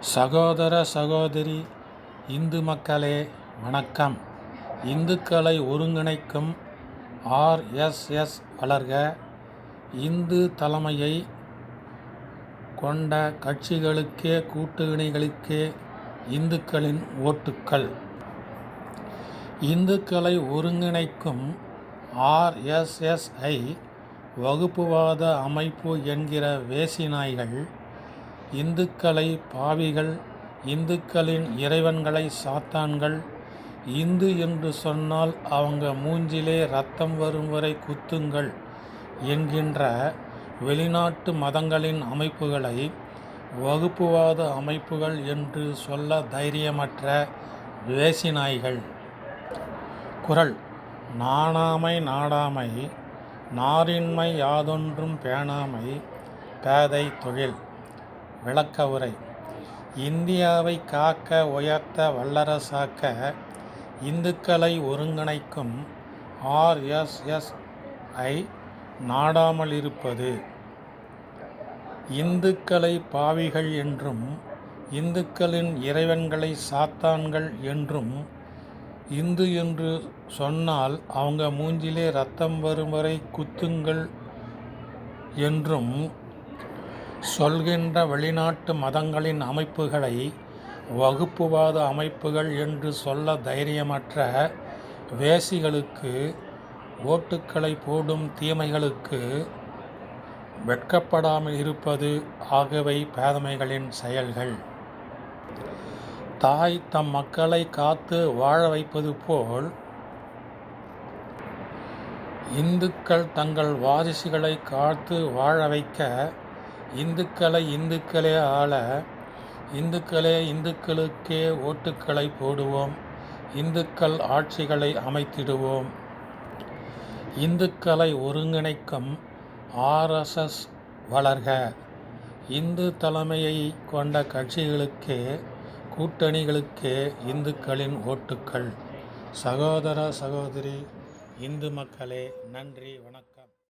சகோதர சகோதரி இந்து மக்களே வணக்கம். இந்துக்களை ஒருங்கிணைக்கும் ஆர்எஸ்எஸ் வளர்க இந்து தலைமையை கொண்ட கட்சிகளுக்கே கூட்டணிகளுக்கே இந்துக்களின் ஓட்டுக்கள். இந்துக்களை ஒருங்கிணைக்கும் ஆர்எஸ்எஸ்ஐ வகுப்புவாத அமைப்பு என்கிற வேசிநாய்கள் இந்துக்களை பாவிகள் இந்துக்களின் இறைவன்களை சாத்தான்கள். இந்து என்று சொன்னால் அவங்க மூஞ்சிலே ரத்தம் வரும் வரை குத்துங்கள் என்கின்ற வெளிநாட்டு மதங்களின் அமைப்புகளை வகுப்புவாத அமைப்புகள் என்று சொல்ல தைரியமற்ற வேசிநாய்கள். குரல் நாணாமை நாடாமை நாரின்மை யாதொன்றும் பேணாமை பேதை தொழில். விளக்க உரை இந்தியாவை காக்க உயர்த்த வல்லரசாக்க இந்துக்களை ஒருங்கிணைக்கும் ஆர்எஸ்எஸ்ஐ நாடாமல் இருப்பது இந்துக்களை பாவிகள் என்றும் இந்துக்களின் இறைவன்களை சாத்தான்கள் என்றும் இந்து என்று சொன்னால் அவங்க மூஞ்சிலே ரத்தம் வரும் வரை குத்துங்கள் என்றும் சொல்கின்ற வெளிநாட்டு மதங்களின் அமைப்புகளை வகுப்புவாத அமைப்புகள் என்று சொல்ல தைரியமற்ற வேசிகளுக்கு ஓட்டுக்களை போடும் தீமைகளுக்கு வெட்கப்படாமல் இருப்பது ஆகியவை பேதமைகளின் செயல்கள். தாய் தம் மக்களை காத்து வாழ வைப்பது போல் இந்துக்கள் தங்கள் வாரிசுகளை காத்து வாழ வைக்க இந்துக்களை இந்துக்களே ஆள இந்துக்களே இந்துக்களுக்கே ஓட்டுக்களை போடுவோம் இந்துக்கள் ஆட்சிகளை அமைத்திடுவோம். இந்துக்களை ஒருங்கிணைக்கும் ஆர்எஸ்எஸ் வளர்க. இந்து தலைமையை கொண்ட கட்சிகளுக்கே கூட்டணிகளுக்கே இந்துக்களின் ஓட்டுக்கள். சகோதர சகோதரி இந்து மக்களே நன்றி வணக்கம்.